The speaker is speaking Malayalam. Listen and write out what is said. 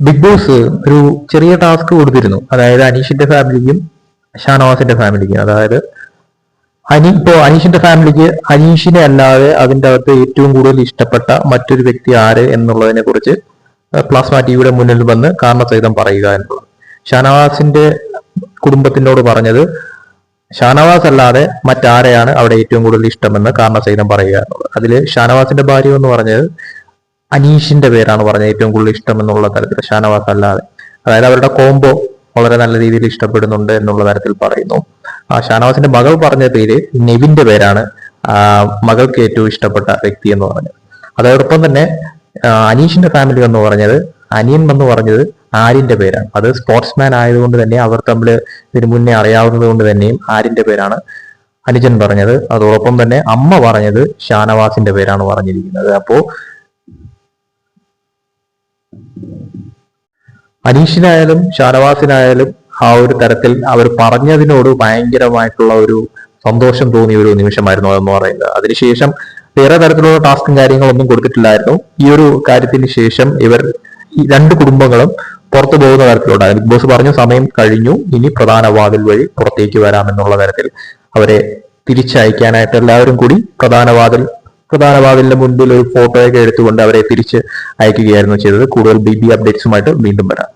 ബിഗ് ബോസ് ഒരു ചെറിയ ടാസ്ക് കൊടുത്തിരുന്നു. അതായത് അനീഷിന്റെ ഫാമിലിക്കും ഷാനവാസിന്റെ ഫാമിലിക്കും. അതായത് അനി ഇപ്പോ അനീഷിന്റെ ഫാമിലിക്ക് അനീഷിനെ അല്ലാതെ അതിന്റെ അകത്ത് ഏറ്റവും കൂടുതൽ ഇഷ്ടപ്പെട്ട മറ്റൊരു വ്യക്തി ആര് എന്നുള്ളതിനെ കുറിച്ച് പ്ലാസ്മ ടിവിയുടെ മുന്നിൽ വന്ന് കാരണസഹിതം പറയുക എന്നുള്ളത്. ഷാനവാസിന്റെ കുടുംബത്തിനോട് പറഞ്ഞത് ഷാനവാസ് അല്ലാതെ മറ്റാരെയാണ് അവിടെ ഏറ്റവും കൂടുതൽ ഇഷ്ടമെന്ന് കാരണസഹിതം പറയുക എന്നുള്ളത്. അതിൽ ഷാനവാസിന്റെ ഭാര്യ എന്ന് പറഞ്ഞത് അനീഷിന്റെ പേരാണ് പറഞ്ഞത് ഏറ്റവും കൂടുതൽ ഇഷ്ടം എന്നുള്ള തരത്തിൽ. ഷാനവാസ് അല്ലാതെ. അതായത് അവരുടെ കോംബോ വളരെ നല്ല രീതിയിൽ ഇഷ്ടപ്പെടുന്നുണ്ട് എന്നുള്ള തരത്തിൽ പറയുന്നു. ആ ഷാനവാസിന്റെ മകൾ പറഞ്ഞ പേര് നെവിന്റെ പേരാണ്. മകൾക്ക് ഏറ്റവും ഇഷ്ടപ്പെട്ട വ്യക്തി എന്ന് പറഞ്ഞത്. അതോടൊപ്പം തന്നെ അനീഷിന്റെ ഫാമിലി എന്ന് പറഞ്ഞത് അനിയൻ എന്ന് പറഞ്ഞത് ആര്യന്റെ പേരാണ്. അത് സ്പോർട്സ്മാൻ ആയതുകൊണ്ട് തന്നെ അവർ തമ്മിൽ ഇതിനു മുന്നേ അറിയാവുന്നത് കൊണ്ട് തന്നെയും ആര്യന്റെ പേരാണ് അനുജൻ പറഞ്ഞത്. അതോടൊപ്പം തന്നെ അമ്മ പറഞ്ഞത് ഷാനവാസിന്റെ പേരാണ് പറഞ്ഞിരിക്കുന്നത്. അപ്പോ അനീഷിനായാലും ഷാനവാസിനായാലും ആ ഒരു തരത്തിൽ അവർ പറഞ്ഞതിനോട് ഭയങ്കരമായിട്ടുള്ള ഒരു സന്തോഷം തോന്നിയ ഒരു നിമിഷമായിരുന്നു അതെന്ന് പറയുന്നത്. അതിനുശേഷം വേറെ തരത്തിലുള്ള ടാസ്കും കാര്യങ്ങളൊന്നും കൊടുത്തിട്ടില്ലായിരുന്നു. ഈ ഒരു കാര്യത്തിന് ശേഷം ഇവർ രണ്ട് കുടുംബങ്ങളും പുറത്തു പോകുന്ന തരത്തിലുണ്ടായിരുന്നു ബിഗ് ബോസ് പറഞ്ഞു സമയം കഴിഞ്ഞു. ഇനി പ്രധാന വാതിൽ വഴി പുറത്തേക്ക് വരാമെന്നുള്ള തരത്തിൽ അവരെ തിരിച്ചയക്കാനായിട്ട് എല്ലാവരും കൂടി പ്രധാന വാതിൽ പ്രധാന വാതിലിന്റെ മുൻപിൽ ഒരു ഫോട്ടോയൊക്കെ എടുത്തുകൊണ്ട് അവരെ തിരിച്ച് അയക്കുകയായിരുന്നു ചെയ്തത്. കൂടുതൽ ബി ബി അപ്ഡേറ്റ്സുമായിട്ട് വീണ്ടും വരാം.